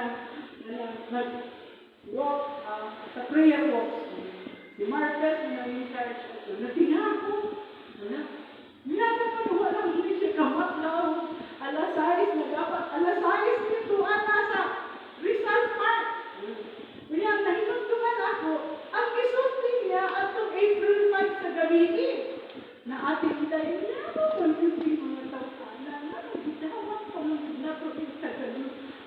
na, na, nag, walk, ah, sa prayer walk. Si Marcus, na charge, so, natinga ako. Wala. Nilata pa na walang hindi siya kamat lang. Alas 6 na dapat, alas 6 nito, ata sa Rizal Park. Kaya nahinuntungan ako, ang isulti niya atong April 5 sa gabi na ating dahil niya ako kung yung mga tao na na bitawang pa mo na province sa gabi maglagot na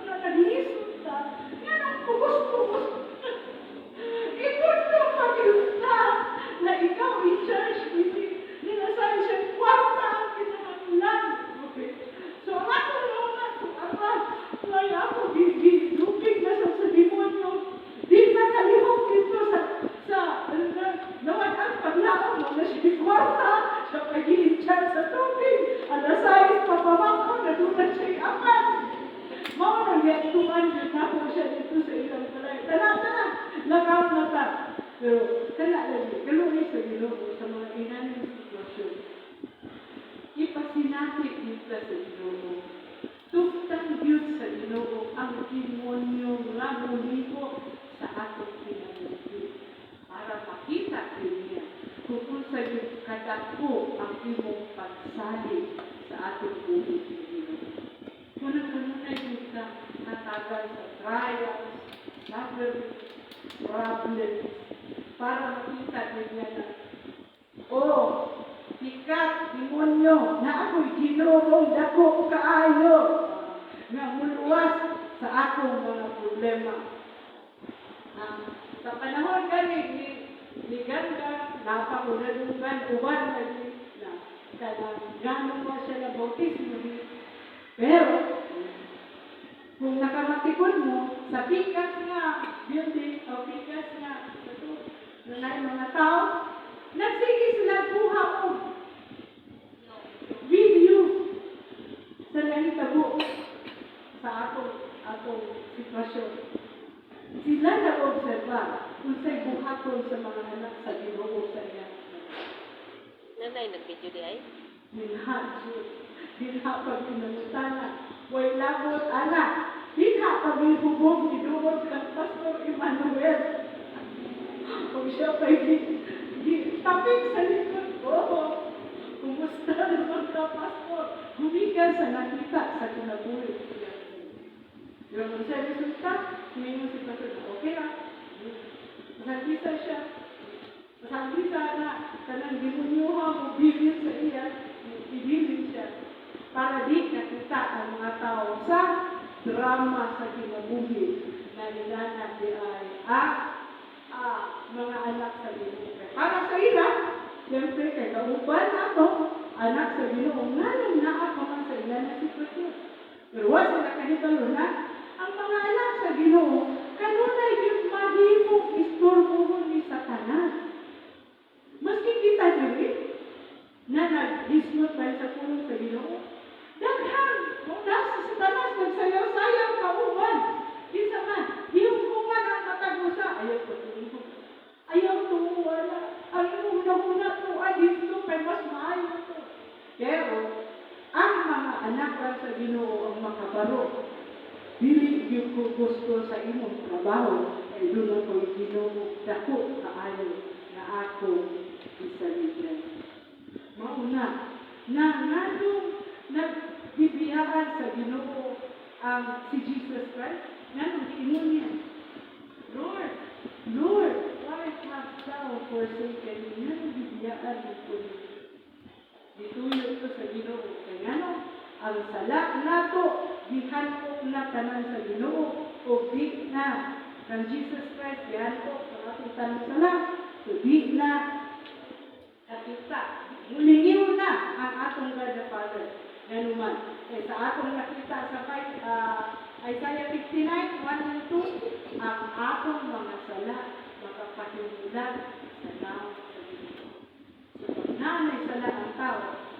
naghisunta lakaw na ta. Pero, tana lagi, kaluwi sa Ginoo sa mga inaning sitwasyon. Ipasinati kita sa Ginoo. Tuktang yun sa Ginoo ang demonyo nga muligo sa atong kinabuhi. Para makita niya kung kung sa kadako ang imong pagsali sa atong buhay ng Ginoo. Muna-muna na kita natagal sa trials, suffering, problems, para makita niya na, oh, ikat, demonyo, na ako'y ginurong dako kaayo, nga muluwas sa akong mga problema. Ah, sa panahon gani ni ni ganda napa ko na dugan uban lagi na kanang gano pa siya na bautismo pero kung nakamatikon mo sa pikas nga beauty o pikas nga ito na mga tao nagsige sila buha o video sa nahitabo sa akong akong sitwasyon sila na-observa kung sa'y buhaton sa mga anak sa ginoo sa iya. Nanay, nag-video di ay? Dinha, dinha pag pinangutana. Way labot, anak. Dinha pag ihubog, idubog kang Pastor Emmanuel. Kung siya pa di, di, tapik sa likod ko. Kumusta naman ka, Pastor? Gumigan sa nakita sa kinabuhi. Yung sa resulta, humingo si Pastor, okay lang. Masagisa siya. Masagisa na kanang demonyoha mo bilin sa iya, ibilin siya. Para di nakita ang mga tao sa drama sa kinabuhi na nilanag di ay ang ah, mga anak sa Ginoo. Para sa ila, siyempre kay kauban ato, anak sa Ginoo, nga nang naa pa man sa ila na sitwasyon. Pero wala sila kahitalo na, ang mga anak sa Ginoo, kanunay yung mahimong istorbohon ni Satanas. Maski kita dili, na nag-dismot tayo sa pulong sa Ginoo, daghan, kung nasa Satanas, nagsayaw-sayaw ka uwan. Isa man, yung uwan ang matagusa, ayaw ko tumulong. Ayaw tumuwala. Ang una-una to, ay dito, kay mas maayo to. Pero, ang mga anak lang sa Ginoo ang makabaro. Dili yung gusto sa imong trabaho, ay doon ako yung Ginoo dako kaayo na ako isaligan. Mauna, na nga nung nagbibiyahan sa Ginoo ang si Jesus Christ, nga nung giingon niya, Lord, Lord, why hast thou forsaken me? Nga nung bibiyaan ko Dituyo ko sa Ginoo. Kaya no, ang sala nato, gihan ko na tanan sa Ginoo, o di na, kang Jesus Christ, gihan ko, sa ating tanong sala, so di na, kakita. Mulingiw na ang atong God the Father. Ganuman. Eh, sa atong nakita sa uh, Isaiah 59, 1 and 2, ang atong mga sala makapahimulan sa naong sa Ginoo.